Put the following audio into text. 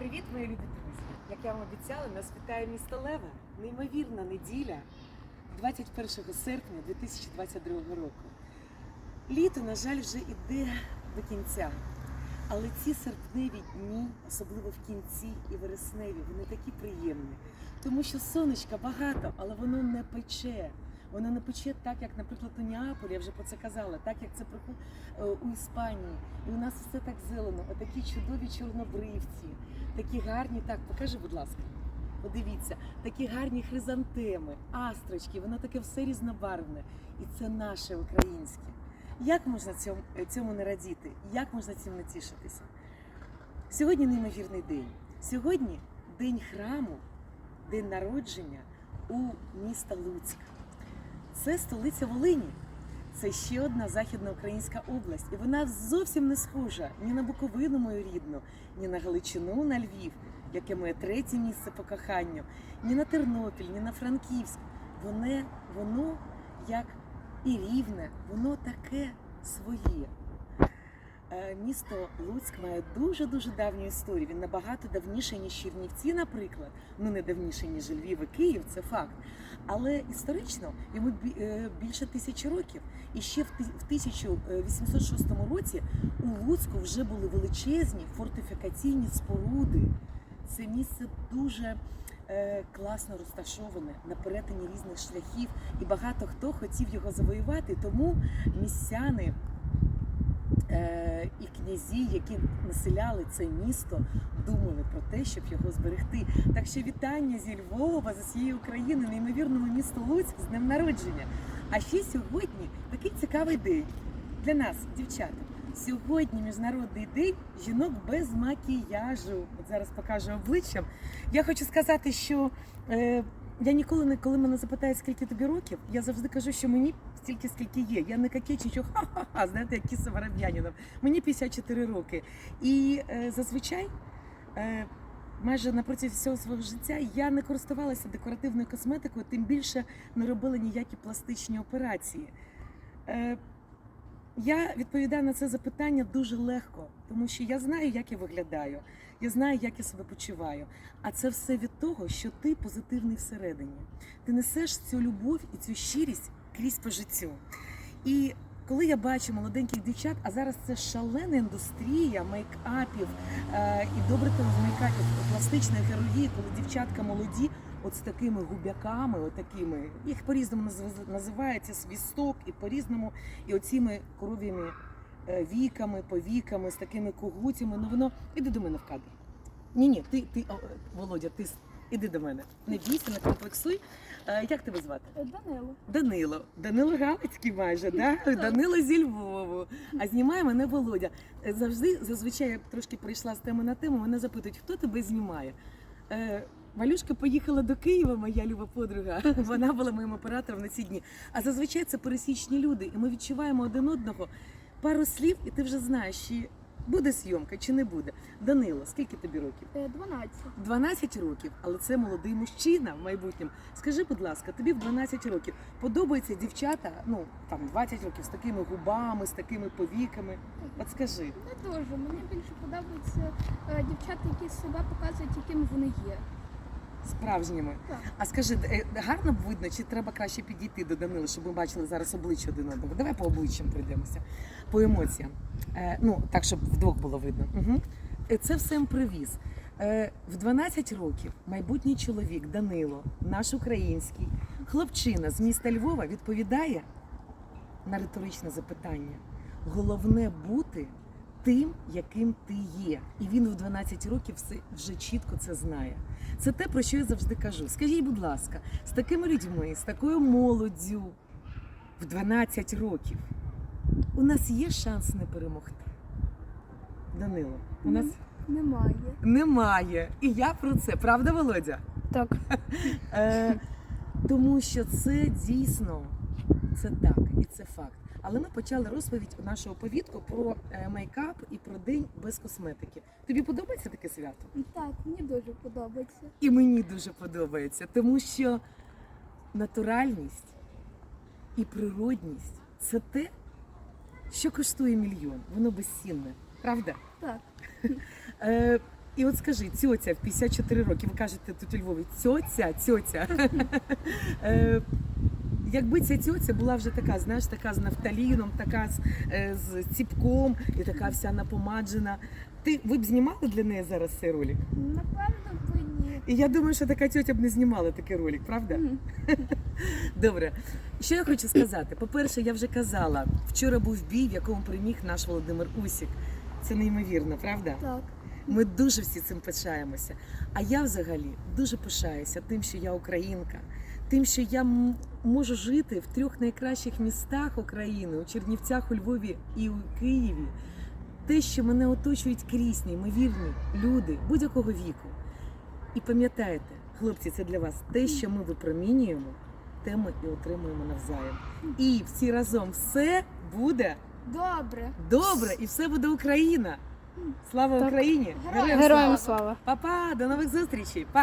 Привіт, мої любі друзі! Як я вам обіцяла, нас вітає місто Лева. Неймовірна неділя 21 серпня 2022 року. Літо, на жаль, вже йде до кінця. Але ці серпневі дні, особливо в кінці і вересневі, вони такі приємні. Тому що сонечка багато, але воно не пече. Воно не пече так, як, наприклад, у Неаполі, я вже про це казала, так як це е, у Іспанії. І у нас все так зелено, отакі чудові чорнобривці, такі гарні, так, покажи, будь ласка. Подивіться, такі гарні хризантеми, астрочки, воно таке все різнобарвне. І це наше українське. Як можна цьому, цьому не радіти? Як можна цим не тішитися? Сьогодні неймовірний день. Сьогодні день храму, день народження у міста Луцьк. Це столиця Волині. Це ще одна західноукраїнська область, і вона зовсім не схожа ні на Буковину мою рідну, ні на Галичину, на Львів, яке моє третє місце по коханню, ні на Тернопіль, ні на Франківськ. Воно, воно як і рівне, воно таке своє. Е, Місто Луцьк має дуже дуже давню історію. Він набагато давніший, ніж Чернівці, наприклад. Ну не давніший, ніж Львів і Київ, це факт. Але історично йому е, більше тисячі років. І ще в ти- в 1806 році у Луцьку вже були величезні фортифікаційні споруди. Це місце дуже е, класно розташоване на перетині різних шляхів, і багато хто хотів його завоювати. Тому містяни е, і князі, які населяли це місто, думали про те, щоб його зберегти. Так що вітання зі Львова, з усієї України, неймовірному місту Луцьк з днем народження. А ще сьогодні такий цікавий день для нас, дівчата. Сьогодні міжнародний день жінок без макіяжу. От зараз покажу обличчям. Я хочу сказати, що е, я ніколи не коли мене запитають, скільки тобі років, я завжди кажу, що мені стільки, скільки є. Я не кокетчу, що ха-ха-ха, знаєте, як Кіса Вороб'янінов. Мені 54 роки. І е, зазвичай. Е, Майже напроти всього свого життя я не користувалася декоративною косметикою, тим більше не робила ніякі пластичні операції. Е, я відповідаю на це запитання дуже легко, тому що я знаю, як я виглядаю, я знаю, як я себе почуваю. А це все від того, що ти позитивний всередині. Ти несеш цю любов і цю щирість крізь по життю. І коли я бачу молоденьких дівчат, а зараз це шалена індустрія мейкапів е, і добре мейкапів пластичної хірургії, коли дівчатка молоді, от з такими губяками, от такими, їх по-різному називається свісток, і по-різному, і оціми коров'ями е, віками, повіками, з такими когутями. Ну воно іди до мене в кадр. Ні, ні, ти, ти, о, Володя, ти іди до мене. Не бійся, не комплексуй. Е, як тебе звати? Данило. Данило. Данило Галицький майже, да? Данило зі Львову. А знімає мене Володя. Е, Завжди, зазвичай я трошки прийшла з теми на тему, мене запитують, хто тебе знімає. Е, Валюшка поїхала до Києва, моя люба подруга. Вона була моїм оператором на ці дні. А зазвичай це пересічні люди, і ми відчуваємо один одного. Пару слів, і ти вже знаєш, чи буде зйомка, чи не буде. Данило, скільки тобі років? Е, 12. 12 років, але це молодий мужчина в майбутньому. Скажи, будь ласка, тобі в 12 років подобаються дівчата, ну там 20 років з такими губами, з такими повіками. От скажи, Не дуже. Мені більше подобаються е, дівчата, які себе показують, якими вони є. Справжніми. Так. А скажи, е, гарно б видно, чи треба краще підійти до Данила, щоб ми бачили зараз обличчя один одного? Давай по обличчям пройдемося, по емоціям. Е, ну так, щоб вдвох було видно. Угу. Це все імпровіз. Е, в 12 років майбутній чоловік Данило, наш український хлопчина з міста Львова відповідає на риторичне запитання. Головне бути тим, яким ти є. І він в 12 років все вже чітко це знає. Це те, про що я завжди кажу. Скажіть, будь ласка, з такими людьми, з такою молоддю в 12 років у нас є шанс не перемогти. Данило, у нас Немає. немає. І я про це, правда, Володя? Так. Е, тому що це дійсно це так і це факт. Але ми почали розповідь нашого повідку про е, мейкап і про день без косметики. Тобі подобається таке свято? Так, мені дуже подобається. І мені дуже подобається, тому що натуральність і природність це те, що коштує мільйон. Воно безцінне, правда? Так. Е, І от скажи, тьотя в 54 роки, ви кажете тут у Львові, тьотя, тьотя. Якби ця тьотя була вже така, знаєш, така з нафталіном, така з, е, з ціпком і така вся напомаджена. Ти ви б знімали для неї зараз цей ролик? Напевно, б ні. І я думаю, що така тьотя б не знімала такий ролик, правда? Добре. Що я хочу сказати? По-перше, я вже казала, вчора був бій, в якому переміг наш Володимир Усік. Це неймовірно, правда? Так. Ми дуже всі цим пишаємося. А я взагалі дуже пишаюся тим, що я українка, тим, що я можу жити в трьох найкращих містах України у Чернівцях, у Львові і у Києві. Те, що мене оточують крізь неймовірні люди будь-якого віку. І пам'ятайте, хлопці, це для вас те, що ми випромінюємо, те ми і отримуємо навзаєм. І всі разом все буде Добре. добре, і все буде Україна. Слава Так. Україні! Героям Героям слава! слава! Па-па, до нових зустрічей! Па!